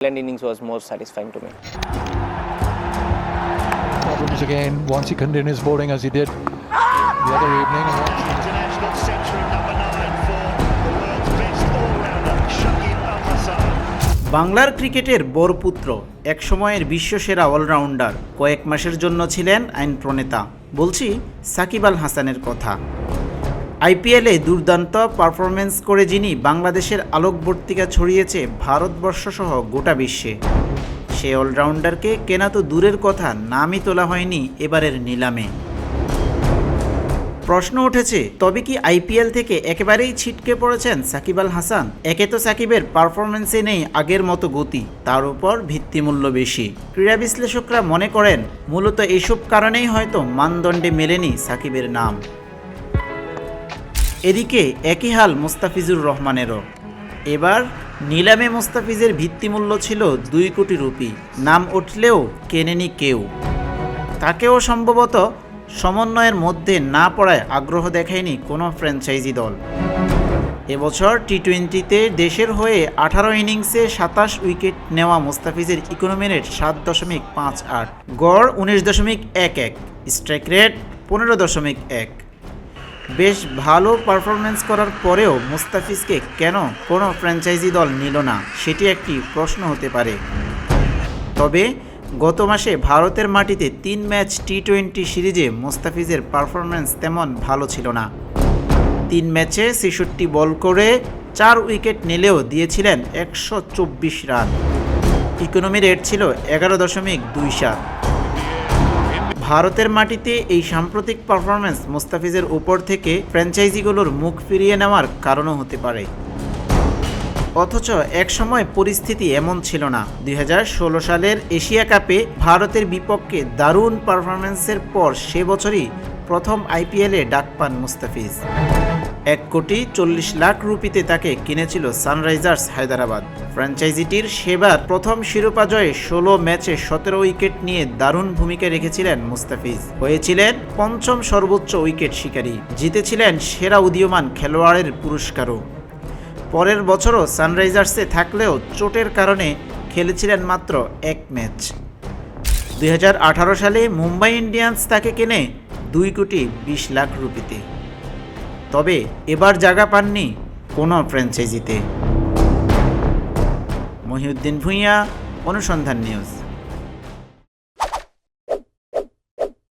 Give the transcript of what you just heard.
England innings was more satisfying to me. problems again once he continues bowling as he did the other evening. International centre at number nine for the world's best all-rounder, Shakib Al Hasan. বাংলার ক্রিকেটের বরপুত্র একসময়ের বিশ্বসেরা allrounder কয়েক মাসের জন্য ছিলেন আইন প্রণেতা বলছি সাকিব আল হাসানের কথা আইপিএলে দুর্দান্ত পারফরমেন্স করে যিনি বাংলাদেশের আলোকবর্তিকা ছড়িয়েছে ভারতবর্ষসহ গোটা বিশ্বে। সে অলরাউন্ডারকে কেনা তো দূরের কথা, নামই তোলা হয়নি এবারের নিলামে। প্রশ্ন উঠেছে, তবে কি আইপিএল থেকে একেবারেই ছিটকে পড়েছেন সাকিব আল হাসান? একে তো সাকিবের পারফরমেন্সে নেই আগের মতো গতি, তার উপর ভিত্তিমূল্য বেশি। ক্রীড়া বিশ্লেষকরা মনে করেন, মূলত এইসব কারণেই হয়তো মানদণ্ডে মেলেনি সাকিবের নাম। এদিকে একই হাল মুস্তাফিজুর রহমানেরও। এবার নিলামে মুস্তাফিজের ভিত্তিমূল্য ছিল দুই কোটি রুপি। নাম উঠলেও কেনেনি কেউ। তাকেও সম্ভবত সমন্বয়ের মধ্যে না পড়ায় আগ্রহ দেখায়নি কোনো ফ্র্যাঞ্চাইজি দল। এবছর টি টোয়েন্টিতে দেশের হয়ে আঠারো ইনিংসে সাতাশ উইকেট নেওয়া মুস্তাফিজের ইকোনমি রেট সাত দশমিক পাঁচ আট। গড় উনিশ দশমিক এক এক। স্ট্রাইক রেট পনেরো দশমিক এক। বেশ ভালো পারফরমেন্স করার পরেও মুস্তাফিজকে কেন কোনো ফ্র্যাঞ্চাইজি দল নিল না, সেটি একটি প্রশ্ন হতে পারে। তবে গত মাসে ভারতের মাটিতে তিন ম্যাচ টি টোয়েন্টি সিরিজে মোস্তাফিজের পারফরম্যান্স তেমন ভালো ছিল না। তিন ম্যাচে ছেষট্টি বল করে চার উইকেট নিলেও দিয়েছিলেন একশো চব্বিশ রান। ইকোনমি রেট ছিল এগারো দশমিক দুই সাত। ভারতের মাটিতে এই সাম্প্রতিক পারফরম্যান্স মুস্তাফিজের উপর থেকে ফ্র্যাঞ্চাইজিগুলোর মুখ ফিরিয়ে নেওয়ার কারণও হতে পারে। অথচ একসময় পরিস্থিতি এমন ছিল না। দুই হাজার ষোলো সালের এশিয়া কাপে ভারতের বিপক্ষে দারুণ পারফরমেন্সের পর সে বছরই প্রথম আইপিএলে ডাক পান মুস্তাফিজ। এক কোটি চল্লিশ লাখ রুপিতে তাকে কিনেছিল সানরাইজার্স হায়দ্রাবাদ। ফ্র্যাঞ্চাইজিটির সেবার প্রথম শিরোপা জয়ে ষোলো ম্যাচে সতেরো উইকেট নিয়ে দারুণ ভূমিকা রেখেছিলেন মুস্তাফিজ। হয়েছিলেন পঞ্চম সর্বোচ্চ উইকেট শিকারী, জিতেছিলেন সেরা উদীয়মান খেলোয়াড়ের পুরস্কারও। পরের বছরও সানরাইজার্সে থাকলেও চোটের কারণে খেলেছিলেন মাত্র এক ম্যাচ। দুই হাজার আঠারো সালে মুম্বাই ইন্ডিয়ান্স তাকে কেনে দুই কোটি বিশ লাখ রুপিতে। তবে এবার জায়গা পাননি কোনো ফ্র্যাঞ্চাইজিতে। মহিউদ্দিন ভূঁইয়া অনুসন্ধান নিউজ।